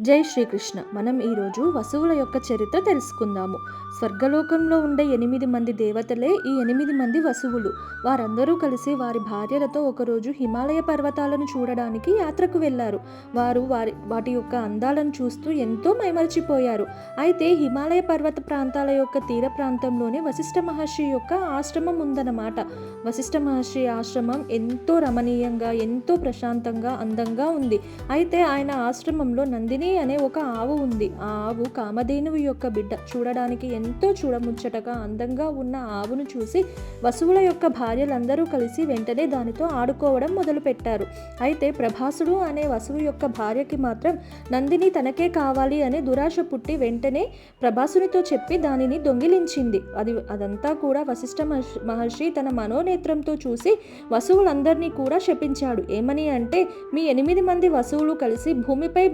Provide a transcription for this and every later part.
జై శ్రీకృష్ణ. మనం ఈరోజు వసువుల యొక్క చరిత్ర తెలుసుకుందాము. స్వర్గలోకంలో ఉండే ఎనిమిది మంది దేవతలే ఈ ఎనిమిది మంది వసువులు. వారందరూ కలిసి వారి భార్యలతో ఒకరోజు హిమాలయ పర్వతాలను చూడడానికి యాత్రకు వెళ్ళారు. వారు వారి వాటి యొక్క అందాలను చూస్తూ ఎంతో మైమరిచిపోయారు. అయితే హిమాలయ పర్వత ప్రాంతాల యొక్క తీర ప్రాంతంలోనే వశిష్ఠ మహర్షి యొక్క ఆశ్రమం ఉందన్నమాట. వశిష్ఠ మహర్షి ఆశ్రమం ఎంతో రమణీయంగా ఎంతో ప్రశాంతంగా అందంగా ఉంది. అయితే ఆయన ఆశ్రమంలో నందిని అనే ఒక ఆవు ఉంది. ఆ ఆవు కామధేనువు యొక్క బిడ్డ. చూడడానికి ఎంతో చూడముచ్చటగా అందంగా ఉన్న ఆవును చూసి వసువుల యొక్క భార్యలందరూ కలిసి వెంటనే దానితో ఆడుకోవడం మొదలుపెట్టారు. అయితే ప్రభాసుడు అనే వసువు యొక్క భార్యకి మాత్రం నందిని తనకే కావాలి అనే దురాశ పుట్టి వెంటనే ప్రభాసునితో చెప్పి దానిని దొంగిలించింది. అది అదంతా కూడా వశిష్ఠ మహర్షి తన మనోనేత్రంతో చూసి వసువులందరినీ కూడా శపించాడు. ఏమని అంటే మీ ఎనిమిది మంది వసువులు కలిసి భూమిపై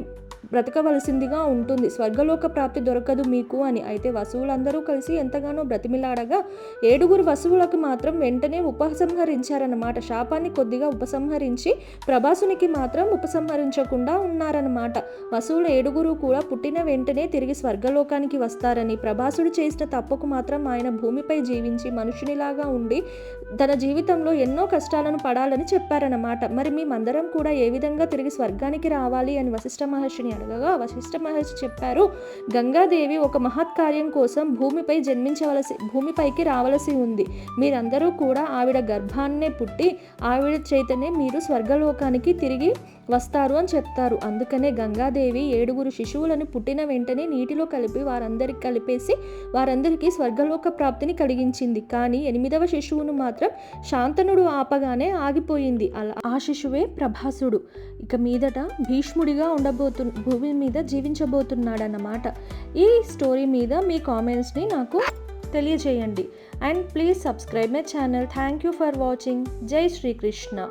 బ్రతకవలసిందిగా ఉంటుంది. స్వర్గలోక ప్రాప్తి దొరకదు మీకు అని. అయితే వసువులందరూ కలిసి ఎంతగానో బ్రతిమిలాడగా ఏడుగురు వసువులకు మాత్రం వెంటనే ఉపసంహరించారన్నమాట. శాపాన్ని కొద్దిగా ఉపసంహరించి ప్రభాసునికి మాత్రం ఉపసంహరించకుండా ఉన్నారన్నమాట. వసువులు ఏడుగురు కూడా పుట్టిన వెంటనే తిరిగి స్వర్గలోకానికి వస్తారని ప్రభాసుడు చేసిన తప్పుకు మాత్రం ఆయన భూమిపై జీవించి మనుషునిలాగా ఉండి తన జీవితంలో ఎన్నో కష్టాలను పడాలని చెప్పారన్నమాట. మరి మేమందరం కూడా ఏ విధంగా తిరిగి స్వర్గానికి రావాలి అని వశిష్ఠ మహర్షిని అడగగా వశిష్ఠ మహర్షి చెప్పారు గంగాదేవి ఒక మహత్కార్యం కోసం భూమిపై జన్మించవలసి భూమిపైకి రావలసి ఉంది. మీరందరూ కూడా ఆవిడ గర్భాన్నే పుట్టి ఆవిడ చేతనే మీరు స్వర్గలోకానికి తిరిగి వస్తారు అని చెప్తారు. అందుకనే గంగాదేవి ఏడుగురు శిశువులను పుట్టిన వెంటనే నీటిలో కలిపి వారందరికి కలిపేసి వారందరికీ స్వర్గలోక ప్రాప్తిని కలిగించింది. కానీ ఎనిమిదవ శిశువును మాత్రం శాంతనుడు ఆపగానే ఆగిపోయింది. అలా ఆ శిశువే ప్రభాసుడు. ఇక మీదట భీష్ముడిగా ఉండబోతు భూమి మీద జీవించబోతున్నాడన్నమాట. ఈ స్టోరీ మీద మీ కామెంట్స్ని నాకు తెలియజేయండి. And please subscribe my channel. Thank you for watching. జై శ్రీకృష్ణ